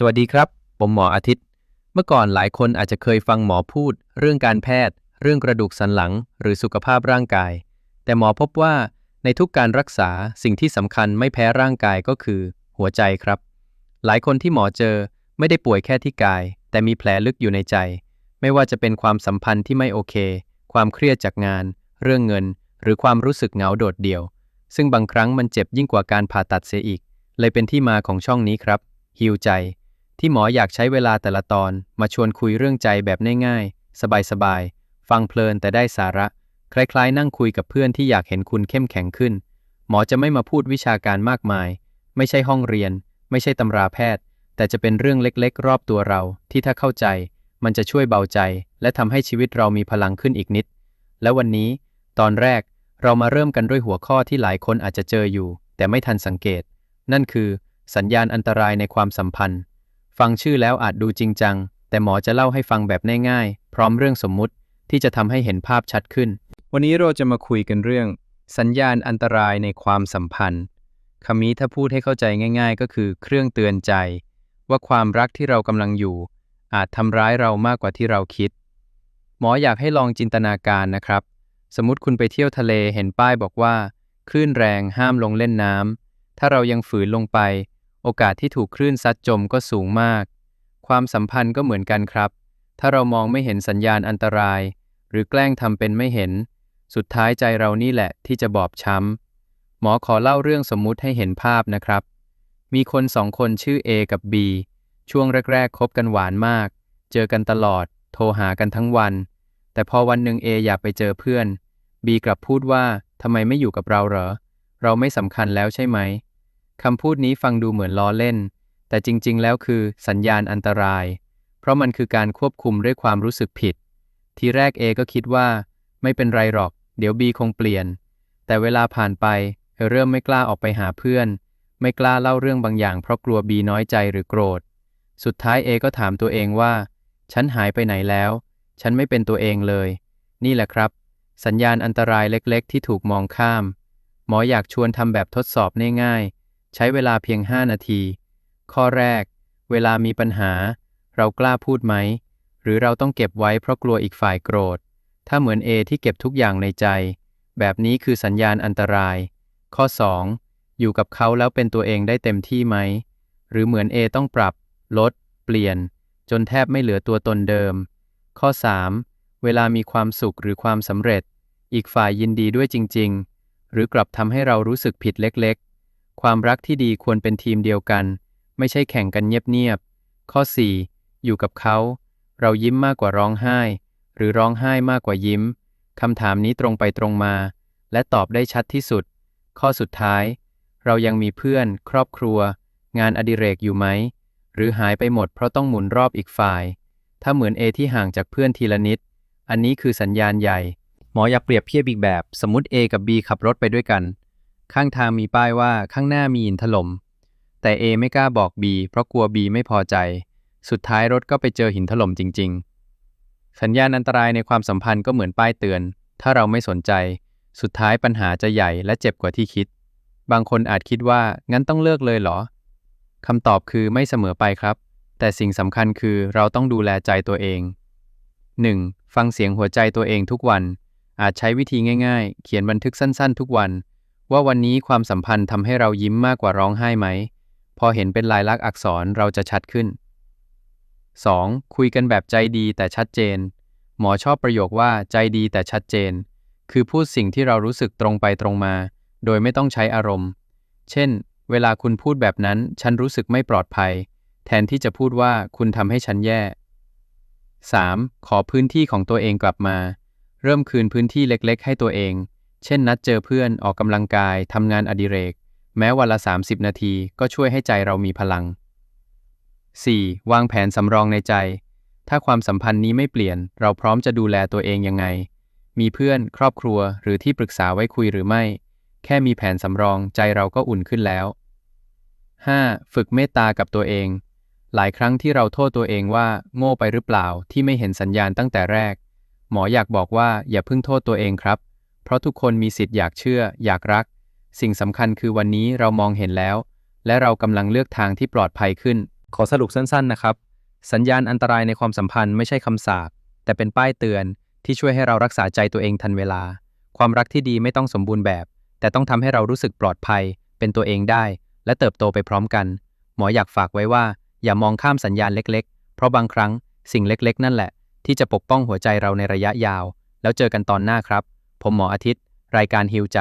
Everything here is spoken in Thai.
สวัสดีครับ ผมหมออาทิตย์ เมื่อก่อนหลายคนอาจจะเคยฟังหมอพูด เรื่องการแพทย์ เรื่องกระดูกสันหลัง หรือสุขภาพร่างกาย แต่หมอพบว่าในทุกการรักษาสิ่งที่สำคัญไม่แพ้ร่างกายก็คือ หัวใจครับ หลายคนที่หมอเจอไม่ได้ป่วยแค่ที่กาย แต่มีแผลลึกอยู่ในใจ ไม่ว่าจะเป็นความสัมพันธ์ที่ไม่โอเค ความเครียดจากงาน เรื่องเงิน หรือความรู้สึกเหงาโดดเดี่ยว ซึ่งบางครั้งมันเจ็บยิ่งกว่าการผ่าตัดเสียอีก เลยเป็นที่มาของช่องนี้ครับฮิวใจ ที่หมออยากใช้เวลาแต่ละตอนมาชวนคุยเรื่องใจแบบง่ายๆ สบายๆ ฟังเพลินแต่ได้สาระ คล้ายๆ นั่งคุยกับเพื่อนที่อยากเห็นคุณเข้มแข็งขึ้น หมอจะไม่มาพูดวิชาการมากมาย ไม่ใช่ห้องเรียน ไม่ใช่ตำราแพทย์ แต่จะเป็นเรื่องเล็กๆ รอบตัวเราที่ถ้าเข้าใจ มันจะช่วยเบาใจ และทำให้ชีวิตเรามีพลังขึ้นอีกนิด และวันนี้ ตอนแรกเรามาเริ่มกันด้วยหัวข้อที่หลายคนอาจจะเจออยู่ แต่ไม่ทันสังเกต นั่นคือ สัญญาณอันตรายในความสัมพันธ์ ฟังชื่อแล้วอาจดูจริงจัง แต่หมอจะเล่าให้ฟังแบบง่ายๆ พร้อมเรื่องสมมุติที่จะทำให้เห็นภาพชัดขึ้น วันนี้เราจะมาคุยกันเรื่อง สัญญาณอันตรายในความสัมพันธ์คำนี้ถ้าพูดให้เข้าใจง่าย ๆ ก็คือเครื่องเตือนใจ ว่าความรักที่เรากำลังอยู่ อาจทำร้ายเรามากกว่าที่เราคิด หมออยากให้ลองจินตนาการนะครับ สมมติคุณไปเที่ยวทะเลเห็นป้ายบอกว่า คลื่นแรงห้ามลงเล่นน้ำถ้าเรายังฝืนลงไป โอกาสที่ถูกคลื่นซัดจมก็สูงมาก ความสัมพันธ์ก็เหมือนกันครับ ถ้าเรามองไม่เห็นสัญญาณอันตราย หรือแกล้งทำเป็นไม่เห็น สุดท้ายใจเรานี่แหละที่จะบอบช้ำ หมอขอเล่าเรื่องสมมุติให้เห็นภาพนะครับ มีคนสองคนชื่อ A กับ B ช่วงแรกๆคบกันหวานมาก เจอกันตลอด โทรหากันทั้งวัน แต่พอวันหนึ่ง A อยากไปเจอเพื่อน B กลับพูดว่าทำไมไม่อยู่กับเราเหรอ เราไม่สำคัญแล้วใช่ไหม คำพูดนี้ฟังดูเหมือนล้อเล่น แต่จริง ๆ แล้วคือสัญญาณอันตราย เพราะมันคือการควบคุมด้วยความรู้สึกผิด ทีแรก A ก็คิดว่า ไม่เป็นไรหรอก เดี๋ยว B คงเปลี่ยน แต่เวลาผ่านไปเธอเริ่มไม่กล้าออกไปหาเพื่อน ไม่กล้าเล่าเรื่องบางอย่าง เพราะกลัว B น้อยใจหรือโกรธ สุดท้าย A ก็ถามตัวเองว่า ฉันหายไปไหนแล้ว ฉันไม่เป็นตัวเองเลย นี่แหละครับ สัญญาณอันตรายเล็ก ๆ ที่ถูกมองข้าม หมออยากชวนทำแบบทดสอบง่ายๆ ใช้เวลาเพียง 5 นาที ข้อแรก เวลามีปัญหา เรากล้าพูดไหม หรือเราต้องเก็บไว้เพราะกลัวอีกฝ่ายโกรธ ถ้าเหมือน A ที่เก็บทุกอย่างในใจ แบบนี้คือสัญญาณอันตราย ข้อ 2. อยู่กับเขาแล้วเป็นตัวเองได้เต็มที่ไหม หรือเหมือน A ต้องปรับ ลด เปลี่ยน จนแทบไม่เหลือตัวตนเดิม ข้อ 3. เวลามีความสุขหรือความสำเร็จ อีกฝ่ายยินดีด้วยจริง ๆ หรือกลับทำให้เรารู้สึกผิดเล็ก ความรักที่ดีควรเป็นทีมเดียวกัน ไม่ใช่แข่งกันเงียบๆ ข้อ 4. อยู่กับเขา เรายิ้มมากกว่าร้องไห้ หรือร้องไห้มากกว่ายิ้ม คำถามนี้ตรงไปตรงมา และตอบได้ชัดที่สุด ข้อสุดท้าย เรายังมีเพื่อน ครอบครัว งานอดิเรกอยู่ไหม หรือหายไปหมดเพราะต้องหมุนรอบอีกฝ่าย ถ้าเหมือน A ที่ห่างจากเพื่อนทีละนิด อันนี้คือสัญญาณใหญ่ หมออยากเปรียบเทียบอีกแบบ สมมติ A กับ B ขับรถไปด้วยกัน ข้างทางมีป้ายว่าข้างหน้ามีหินถล่ม แต่ A ไม่กล้าบอก B เพราะกลัว B ไม่พอใจ สุดท้ายรถก็ไปเจอหินถล่มจริง ๆ สัญญาณอันตรายในความสัมพันธ์ก็เหมือนป้ายเตือน ถ้าเราไม่สนใจ สุดท้ายปัญหาจะใหญ่และเจ็บกว่าที่คิด บางคนอาจคิดว่างั้นต้องเลิกเลยเหรอคำตอบคือไม่เสมอไปครับ แต่สิ่งสำคัญคือเราต้องดูแลใจตัวเอง 1. ฟังเสียงหัวใจตัวเองทุกวัน อาจใช้วิธีง่าย ๆ เขียนบันทึกสั้น ๆ ทุกวัน ว่าวันนี้ความสัมพันธ์ทำให้เรายิ้มมากกว่าร้องไห้ไหม พอเห็นเป็นลายลักษณ์อักษรเราจะชัดขึ้น 2. คุยกันแบบใจดีแต่ชัดเจน หมอชอบประโยคว่าใจดีแต่ชัดเจน คือพูดสิ่งที่เรารู้สึกตรงไปตรงมา โดยไม่ต้องใช้อารมณ์ เช่น เวลาคุณพูดแบบนั้นฉันรู้สึกไม่ปลอดภัย แทนที่จะพูดว่าคุณทำให้ฉันแย่ 3. ขอพื้นที่ของตัวเองกลับมา เริ่มคืนพื้นที่เล็ก ๆ ให้ตัวเอง เช่นนัดเจอเพื่อนออกกำลังกายทำงานอดิเรก แม้วันละ 30 นาทีก็ช่วยให้ใจเรามีพลัง 4. วางแผนสำรองในใจ ถ้าความสัมพันธ์นี้ไม่เปลี่ยน เราพร้อมจะดูแลตัวเองยังไง มีเพื่อน ครอบครัว หรือที่ปรึกษาไว้คุยหรือไม่ แค่มีแผนสำรองใจเราก็อุ่นขึ้นแล้ว 5. ฝึกเมตตากับตัวเอง หลายครั้งที่เราโทษตัวเองว่า โง่ไปหรือเปล่าที่ไม่เห็นสัญญาณตั้งแต่แรก หมออยากบอกว่าอย่าพิ่งโทษตัวเองครับ เพราะทุกคนมีสิทธิ์อยากเชื่อ อยากรัก สิ่งสำคัญคือวันนี้เรามองเห็นแล้ว และเรากำลังเลือกทางที่ปลอดภัยขึ้น ขอสรุปสั้นๆนะครับ สัญญาณอันตรายในความสัมพันธ์ไม่ใช่คำสาปแต่เป็นป้ายเตือนที่ช่วยให้เรารักษาใจตัวเองทันเวลา ความรักที่ดีไม่ต้องสมบูรณ์แบบ แต่ต้องทำให้เรารู้สึกปลอดภัย เป็นตัวเองได้ และเติบโตไปพร้อมกัน หมออยากฝากไว้ว่า อย่ามองข้ามสัญญาณเล็ก ๆ เพราะบางครั้งสิ่งเล็กๆ นั่นแหละ ที่จะปกป้องหัวใจเราในระยะยาว แล้วเจอกันตอนหน้าครับ ผมหมออาทิตย์ รายการฮิวใจ